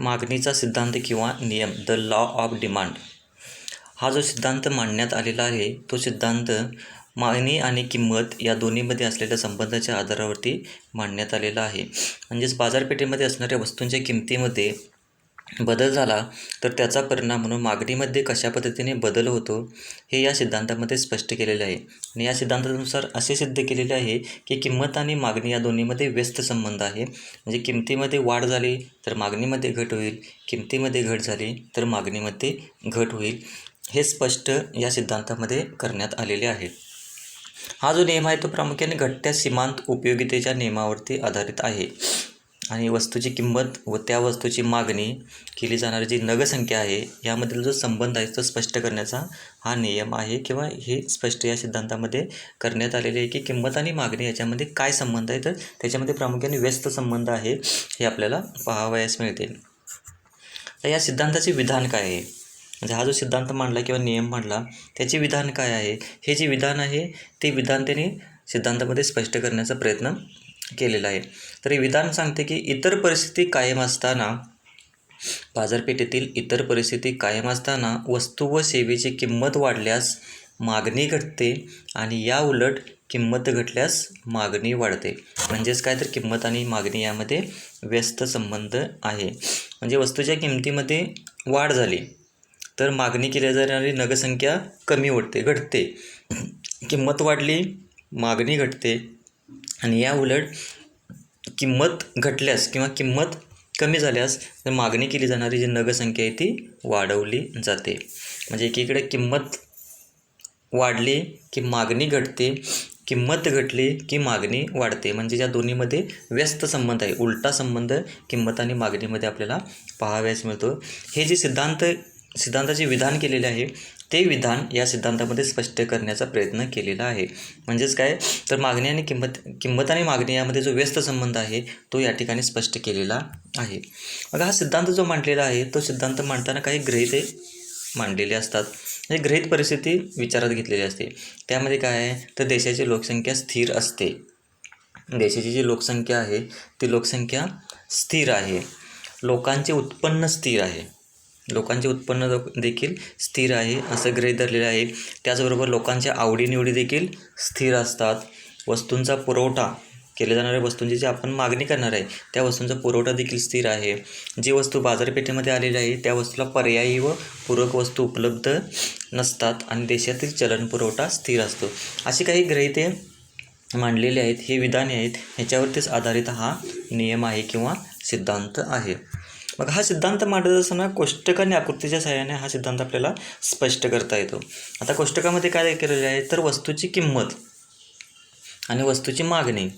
मागणीचा सिद्धांत किंवा नियम द लॉ ऑफ डिमांड हा जो सिद्धांत मांडण्यात आलेला आहे तो सिद्धांत मागणी आणि किंमत या दोन्हीमध्ये असलेल्या संबंधाच्या आधारावरती मांडण्यात आलेला आहे. म्हणजेच बाजारपेठेमध्ये असणाऱ्या वस्तूंच्या किमतीमध्ये बदल झाला तर त्याचा परिणाम म्हणून मागणीमध्ये कशा पद्धतीने बदल होतो हे या सिद्धांतामध्ये स्पष्ट केलेले आहे. आणि या सिद्धांतानुसार असे सिद्ध केलेले आहे की किंमत आणि मागणी या दोन्हीमध्ये व्यस्त संबंध आहे. म्हणजे किमतीमध्ये वाढ झाली तर मागणीमध्ये घट होईल. किमतीमध्ये घट झाली तर मागणीमध्ये घट होईल. हे स्पष्ट या सिद्धांतामध्ये करण्यात आलेले आहे. हा जो नियम आहे तो प्रामुख्याने घटत्या सीमांत उपयोगितेच्या नियमावरती आधारित आहे. आणि वस्तूची किंमत व त्या वस्तूची मागणी केली जाणारी जी नगसंख्या आहे यामधील जो संबंध आहे तो स्पष्ट करण्याचा हा नियम आहे किंवा हे स्पष्ट या सिद्धांतामध्ये करण्यात आलेले आहे की किंमत आणि मागणी याच्यामध्ये काय संबंध आहे? तर त्याच्यामध्ये प्रामुख्याने व्यस्त संबंध आहे हे आपल्याला पाहावयास मिळते. तर या सिद्धांताचे विधान काय आहे? म्हणजे हा जो सिद्धांत मांडला किंवा नियम मांडला त्याचे विधान काय आहे? हे जे विधान आहे ते विधान त्यांनी सिद्धांतामध्ये स्पष्ट करण्याचा प्रयत्न केलेलं आहे. तर हे विधान सांगते की इतर परिस्थिती कायम असताना बाजारपेठेतील इतर परिस्थिती कायम असताना वस्तू व सेवेची किंमत वाढल्यास मागणी घटते आणि या उलट किंमत घटल्यास मागणी वाढते. म्हणजेच काय तर किंमत आणि मागणी यामध्ये व्यस्त संबंध आहे. म्हणजे वस्तूच्या किमतीमध्ये वाढ झाली तर मागणी केल्या जाणारी नगसंख्या कमी होते घटते. किंमत वाढली मागणी घटते. आणि या उलट किंमत घटल्यास किंवा किंमत कमी झाल्यास तर मागणी केली जाणारी जी नगसंख्या आहे ती वाढवली जाते. म्हणजे एकीकडे किंमत वाढली की मागणी घटते किंमत घटली की मागणी वाढते. म्हणजे या दोन्हीमध्ये व्यस्त संबंध आहे. उलटा संबंध किंमत आणि मागणीमध्ये आपल्याला पाहाव्यास मिळतो. हे जे सिद्धांत सिद्धांताचे विधान केलेले आहे ते विधान या सिद्धांतामध्ये स्पष्ट करण्याचा प्रयत्न केलेला आहे. म्हणजेच काय? तर मागणी आणि किंमत किंमत आणि मागणी यामध्ये जो व्यस्त संबंध आहे तो या ठिकाणी स्पष्ट केलेला आहे. मग हा सिद्धांत जो मांडलेला आहे तो सिद्धांत मांडताना काही ग्रहिते मांडलेले असतात. म्हणजे ग्रहित परिस्थिती विचारात घेतलेली असते. त्यामध्ये काय आहे? तर देशाची लोकसंख्या स्थिर असते. देशाची जी लोकसंख्या आहे ती लोकसंख्या स्थिर आहे. लोकांचे उत्पन्न स्थिर आहे. लोकांचे उत्पन्न देखील स्थिर आहे असं गृहीत धरलेलं आहे. त्याचबरोबर लोकांच्या आवडीनिवडी देखील स्थिर असतात. वस्तूंचा पुरवठा केल्या जाणाऱ्या वस्तूंची जी आपण मागणी करणार आहे त्या वस्तूंचा पुरवठा देखील स्थिर आहे. जी वस्तू बाजारपेठेमध्ये आलेली आहे त्या वस्तूला पर्यायी व पूरक वस्तू उपलब्ध नसतात आणि देशातील चलन पुरवठा स्थिर असतो. अशी काही ग्रहिते मांडलेले आहेत हे विधाने आहेत ह्याच्यावरतीच आधारित हा नियम आहे किंवा सिद्धांत आहे. मग हा सिद्धांत मांडत असताना कोष्टक आणि आकृतीच्या सहाय्याने हा सिद्धांत आपल्याला स्पष्ट करता येतो. आता कोष्टकामध्ये काय केलेलं आहे? तर वस्तूची किंमत आणि वस्तूची मागणी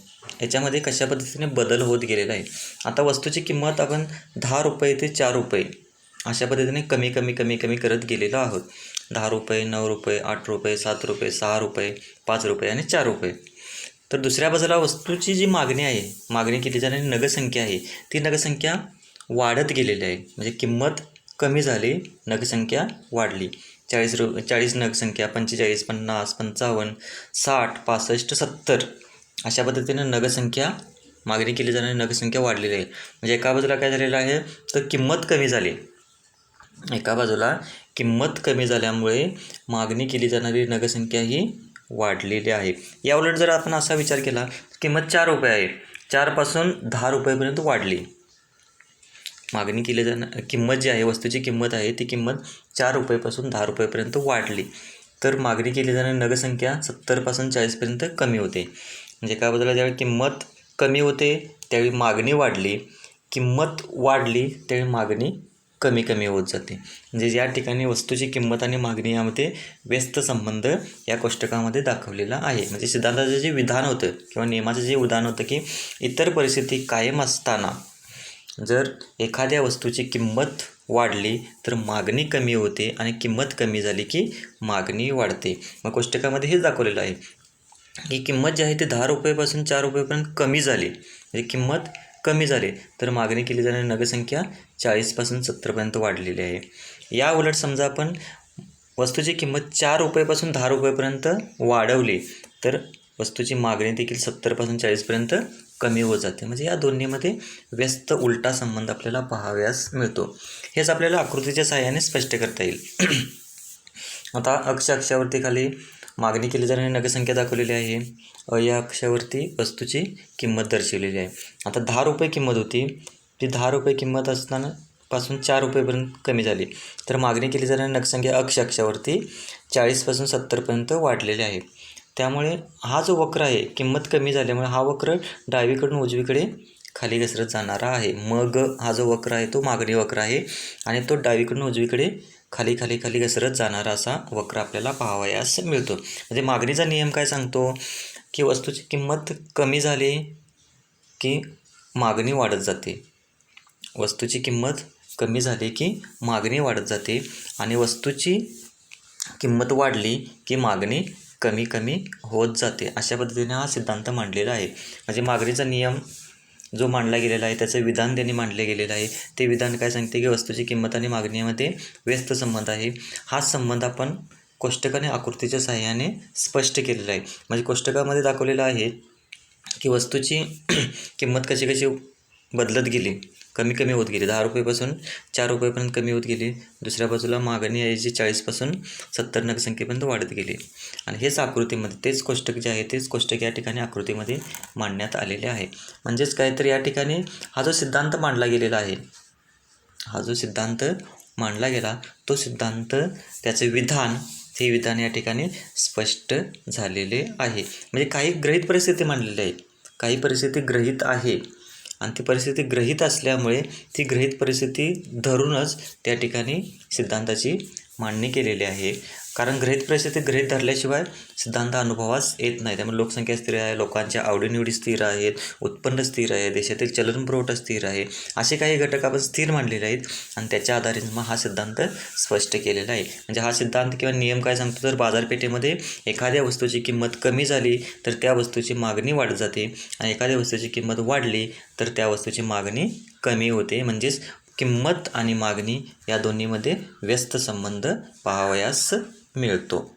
याच्यामध्ये कशा पद्धतीने बदल होत गेलेला आहे? आता वस्तूची किंमत आपण दहा रुपये ते चार रुपये अशा पद्धतीने कमी कमी कमी कमी करत गेलेलो आहोत. दहा रुपये नऊ रुपये आठ रुपये सात रुपये सहा रुपये पाच रुपये आणि चार रुपये. तर दुसऱ्या बाजूला वस्तूची जी मागणी आहे मागणी केली जाणारी नगसंख्या आहे ती नगसंख्या वाढत गेलेली आहे. म्हणजे किंमत कमी झाली नगसंख्या वाढली. चाळीस रु चाळीस नगसंख्या पंचेचाळीस पन्नास पंचावन्न साठ पासष्ट सत्तर अशा पद्धतीनं नगसंख्या मागणी केली जाणारी नगसंख्या वाढलेली आहे. म्हणजे एका बाजूला काय झालेलं आहे? तर किंमत कमी झाली. एका बाजूला किंमत कमी झाल्यामुळे मागणी केली जाणारी नगसंख्या ही वाढलेली आहे. याउलट जर आपण असा विचार केला किंमत चार रुपये आहे. चारपासून दहा रुपयेपर्यंत वाढली. मागणी केली जाणार किंमत जी आहे वस्तूची किंमत आहे ती किंमत चार रुपयेपासून दहा रुपयेपर्यंत वाढली. तर मागणी केली जाणारी नगसंख्या सत्तरपासून चाळीसपर्यंत कमी होते. म्हणजे काय बाजूला ज्यावेळी किंमत कमी होते त्यावेळी मागणी वाढली. किंमत वाढली त्यावेळी मागणी कमी कमी होत जाते. म्हणजे या ठिकाणी वस्तूची किंमत आणि मागणी यामध्ये व्यस्त संबंध या कोष्टकामध्ये दाखवलेला आहे. म्हणजे सिद्धांताचं जे विधान होतं किंवा नियमाचं जे उदाहरण होतं की इतर परिस्थिती कायम असताना जर एखाद्या वस्तूची किंमत वाढली तर मागणी कमी होते आणि किंमत कमी झाली की मागणी वाढते. मग कोष्टकामध्ये हेच दाखवलेलं आहे की किंमत जी आहे ती दहा रुपयेपासून चार रुपयेपर्यंत कमी झाली. म्हणजे किंमत कमी झाली तर मागणी केली जाणारी नगसंख्या चाळीसपासून सत्तरपर्यंत वाढलेली आहे. या उलट समजा आपण वस्तूची किंमत चार रुपयेपासून दहा रुपयेपर्यंत वाढवली तर वस्तूची मागणी देखील सत्तरपासून चाळीसपर्यंत कमी होत जाते. म्हणजे या दोन्हीमध्ये व्यस्त उलटा संबंध आपल्याला पाहाव्यास मिळतो. हेच आपल्याला आकृतीच्या सहाय्याने स्पष्ट करता येईल. आता अक्ष अक्षावरती खाली मागणी केली जाणारी नगसंख्या दाखवलेली आहे. अ या अक्षावरती वस्तूची किंमत दर्शवलेली आहे. आता दहा रुपये किंमत होती. ती दहा रुपये किंमत असताना पासून चार रुपयेपर्यंत कमी झाली. तर मागणी केली जाणारी नगसंख्या अक्ष अक्षावरती चाळीसपासून सत्तरपर्यंत वाढलेली आहे. त्यामुळे हा जो वक्र आहे किंमत कमी झाल्यामुळे हा वक्र डावीकडून उजवीकडे खाली घसरत जाणारा आहे. मग हा जो वक्र आहे तो मागणी वक्र आहे आणि तो डावीकडून उजवीकडे खाली खाली खाली घसरत जाणारा असा वक्र आपल्याला पाहावयास मिळतो. म्हणजे मागणीचा नियम काय सांगतो की वस्तूची किंमत कमी झाली की मागणी वाढत जाते. वस्तूची किंमत कमी झाली की मागणी वाढत जाते आणि वस्तूची किंमत वाढली की मागणी कमी कमी होत जाते. अशा पद्धतीने हा सिद्धांत मांडलेला आहे. म्हणजे मागणीचा नियम जो मांडला गेलेला आहे त्याचं विधान त्यांनी मांडले गेलेलं आहे. ते विधान काय सांगते की वस्तूची किंमत आणि मागणीमध्ये व्यस्त संबंध आहे. हाच संबंध आपण कोष्टकाने आकृतीच्या सहाय्याने स्पष्ट केलेला आहे. म्हणजे कोष्टकामध्ये दाखवलेलं आहे की वस्तूची किंमत कशी कशी बदलत गेली. कमी कमी होत गेली. दहा रुपयेपासून चार रुपयेपर्यंत कमी होत गेली. दुसऱ्या बाजूला मागणी आहे जी चाळीसपासून सत्तर नगसंख्येपर्यंत वाढत गेली. आणि हेच आकृतीमध्ये तेच कोष्टक जे आहे तेच कोष्टक या ठिकाणी आकृतीमध्ये मांडण्यात आलेले आहे. म्हणजेच काय तर या ठिकाणी हा जो सिद्धांत मांडला गेलेला आहे हा जो सिद्धांत मांडला गेला तो सिद्धांत त्याचे विधान हे विधान या ठिकाणी स्पष्ट झालेले आहे. म्हणजे काही ग्रहित परिस्थिती मांडलेली आहे. काही परिस्थिती ग्रहित आहे. आणि ती परिस्थिती ग्रहित असल्यामुळे ती ग्रहित परिस्थिती धरूनच त्या ठिकाणी सिद्धांताची मांडणी केलेली आहे. कारण ग्रहित परिस्थिती ग्रहित धरल्याशिवाय सिद्धांत अनुभवास येत नाही. त्यामुळे लोकसंख्या स्थिर आहे लोकांच्या आवडीनिवडी स्थिर आहेत उत्पन्न स्थिर आहे देशातील चलनपुरवठा स्थिर आहे असे काही घटक आपण स्थिर मांडलेले आहेत आणि त्याच्या आधारे मग हा सिद्धांत स्पष्ट केलेला आहे. म्हणजे हा सिद्धांत किंवा नियम काय सांगतो? तर बाजारपेठेमध्ये एखाद्या वस्तूची किंमत कमी झाली तर त्या वस्तूची मागणी वाढत जाते आणि एखाद्या वस्तूची किंमत वाढली तर त्या वस्तूची मागणी कमी होते. म्हणजेच किंमत आणि मागणी या दोन्हीमध्ये व्यस्त संबंध पाहावयास मिळतो.